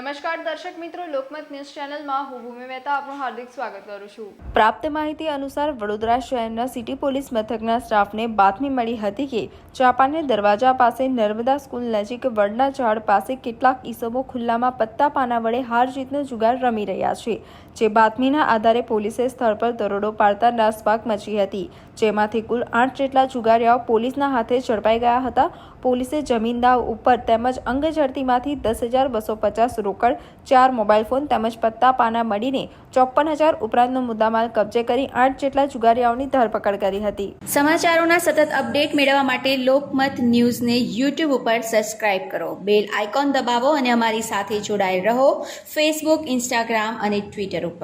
નમસ્કાર દર્શક મિત્રો, લોકમત ન્યૂઝ ચેનલમાં હું ભૂમિ મહેતા આપનું હાર્દિક સ્વાગત કરું છું. પ્રાપ્ત માહિતી અનુસાર વડોદરા શહેરના સિટી પોલીસ મથકના સ્ટાફને બાતમી મળી હતી કે ચાપાને દરવાજા પાસે નર્મદા સ્કૂલ નજીક વડના ઝાડ પાસે કેટલાક ઈસમો ખુલ્લામાં પત્તા પાના વડે હાર જીતનો જુગાર રમી રહ્યા છે. જે બાતમીના આધારે પોલીસે સ્થળ પર દરોડો પાડતા નાસભાગ મચી હતી. જેમાંથી કુલ આઠ જેટલા જુગારીયાઓ પોલીસના હાથે ઝડપાઈ ગયા હતા. પોલીસે જમીનદાર ઉપર તેમજ અંગ ઝડતીમાંથી દસ હજાર બસો પચાસ રોકડ, ચાર મોબાઈલ ફોન તેમજ પત્તા પાના મળીને ચોપ્પન હજાર ઉપરાંતનો મુદ્દામાલ કબજે કરી આઠ જેટલા જુગારીઓની ધરપકડ કરી હતી. સમાચારોના સતત અપડેટ મેળવવા માટે લોકમત ન્યૂઝને યુટ્યુબ ઉપર સબસ્ક્રાઇબ કરો. બેલ આઇકોન દબાવો અને અમારી સાથે જોડાયેલ રહો ફેસબુક, ઇન્સ્ટાગ્રામ અને ટ્વિટર ઉપર.